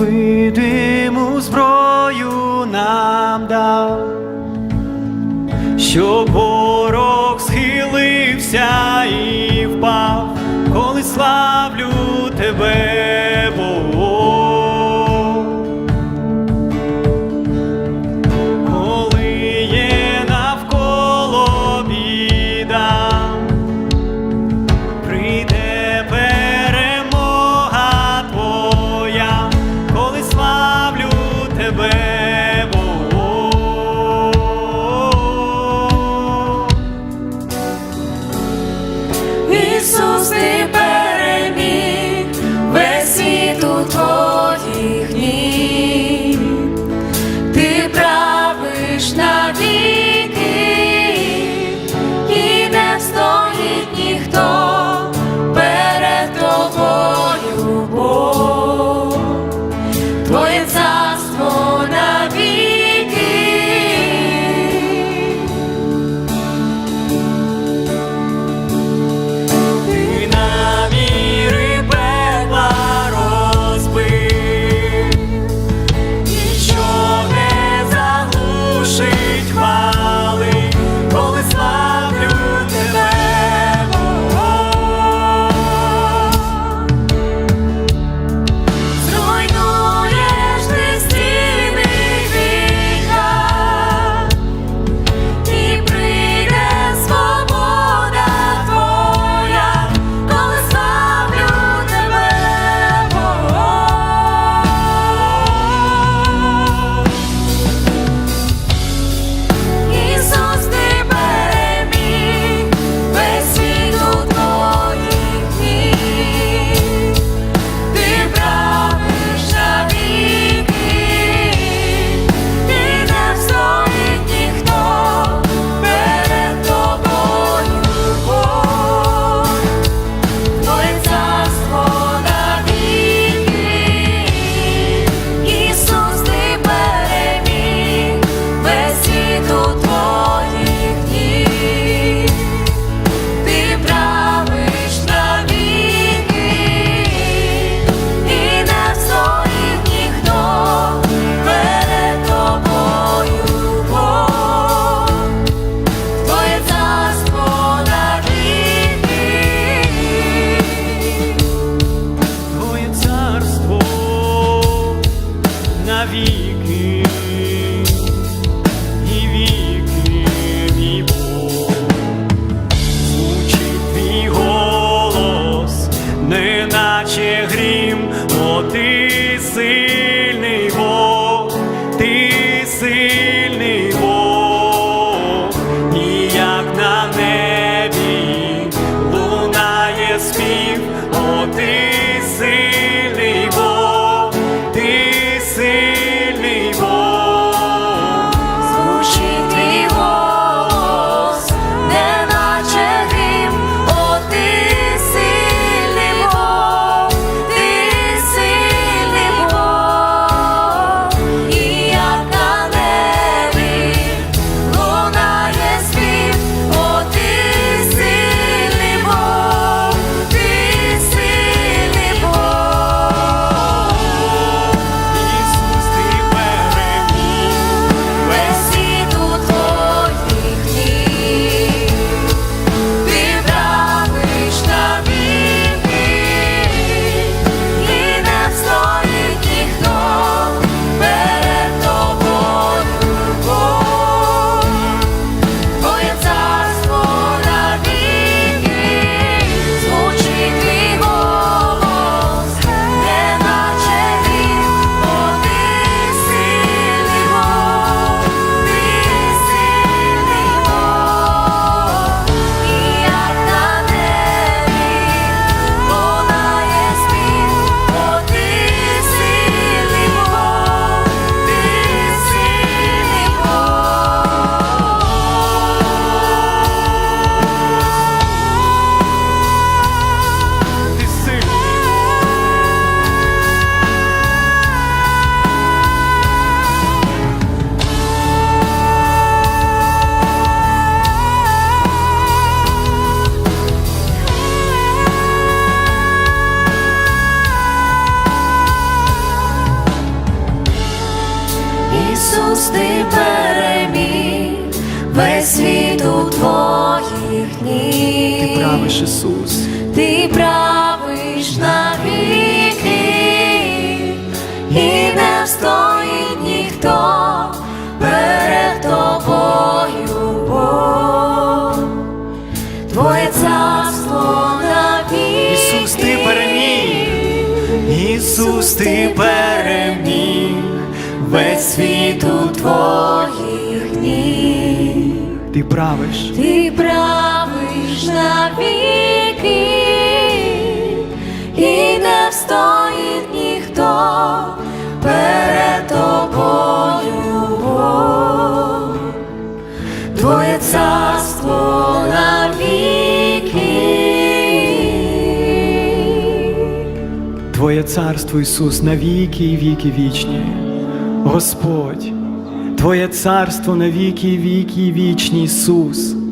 невидиму зброю нам дав, щоб тебе, весь світ у твоїх ніг. Ти правиш, Ісус, Ти правиш навіки, і не встоїть ніхто перед тобою, Бог. Твоє царство навіки. Ісус, ти переміг, Ісус, ти переміг, весь світ у твоїх правиш, Ти правиш навіки, і не встоїть ніхто перед тобою, Бог. Твоє царство навіки. Твоє царство, Ісус, навіки і віки вічні. Господь, Твоє царство віки, віки вічні, Ісус.